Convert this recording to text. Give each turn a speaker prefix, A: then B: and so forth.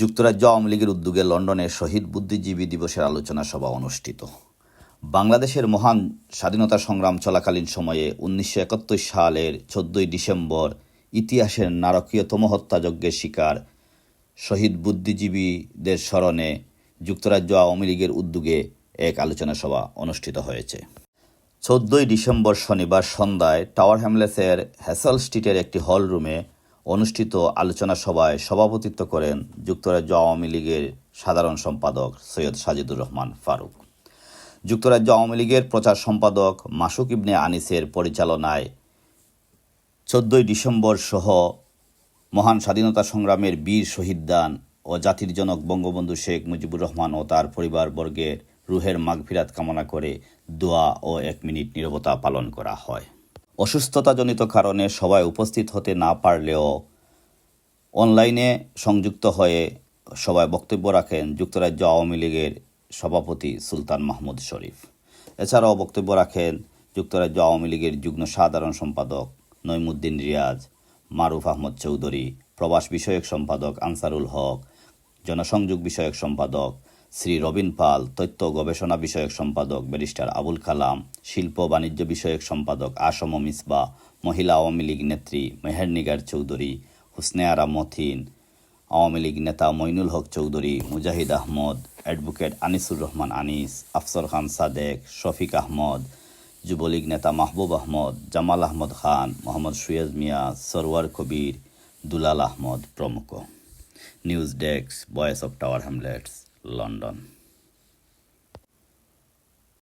A: যুক্তরাজ্য আওয়ামী লীগের উদ্যোগে লন্ডনে শহীদ বুদ্ধিজীবী দিবসের আলোচনা সভা অনুষ্ঠিত। বাংলাদেশের মহান স্বাধীনতা সংগ্রাম চলাকালীন সময়ে উনিশশো একাত্তর সালের চোদ্দই ডিসেম্বর ইতিহাসের নারকীয়তম হত্যাযজ্ঞের শিকার শহীদ বুদ্ধিজীবীদের স্মরণে যুক্তরাজ্য আওয়ামী লীগের উদ্যোগে এক আলোচনা সভা অনুষ্ঠিত হয়েছে। চোদ্দই ডিসেম্বর শনিবার সন্ধ্যায় টাওয়ার হ্যামলেসের হ্যাসল স্ট্রিটের একটি হল রুমে অনুষ্ঠিত আলোচনা সভায় সভাপতিত্ব করেন যুক্তরাজ্য আওয়ামী লীগের সাধারণ সম্পাদক সৈয়দ সাজিদুর রহমান ফারুক। যুক্তরাজ্য আওয়ামী লীগের প্রচার সম্পাদক মাসুক ইবনে আনিসের পরিচালনায় চোদ্দই ডিসেম্বর সহ মহান স্বাধীনতা সংগ্রামের বীর শহীদদান ও জাতির জনক বঙ্গবন্ধু শেখ মুজিবুর রহমান ও তার পরিবারবর্গের রুহের মাগফিরাত কামনা করে দোয়া ও এক মিনিট নীরবতা পালন করা হয়। অসুস্থতাজনিত কারণে সবাই উপস্থিত হতে না পারলেও অনলাইনে সংযুক্ত হয়ে সবাই বক্তব্য রাখেন যুক্তরাজ্য আওয়ামী লীগের সভাপতি সুলতান মাহমুদ শরীফ। এছাড়াও বক্তব্য রাখেন যুক্তরাজ্য আওয়ামী লীগের যুগ্ম সাধারণ সম্পাদক নইমুদ্দিন রিয়াজ, মারুফ আহমদ চৌধুরী, প্রবাস বিষয়ক সম্পাদক আনসারুল হক, জনসংযোগ বিষয়ক সম্পাদক শ্রী রবিন পাল, তথ্য গবেষণা বিষয়ক সম্পাদক ব্যারিস্টার আবুল কালাম, শিল্প বাণিজ্য বিষয়ক সম্পাদক আসম মিসবা, মহিলা আওয়ামী লীগ নেত্রী মেহেরনিগার চৌধুরী, হুসনে আরা মথিন, আওয়ামী লীগ নেতা মইনুল হক চৌধুরী, মুজাহিদ আহমদ, অ্যাডভোকেট আনিসুর রহমান আনিস, আফসর খান সাদেক, শফিক আহমদ, যুবলীগ নেতা মাহবুব আহমদ, জামাল আহমদ খান, মোহাম্মদ সুয়েজ মিয়া, সরওয়ার কবির, দুলাল আহমদ প্রমুখ। News desk, voice of Tower Hamlets. London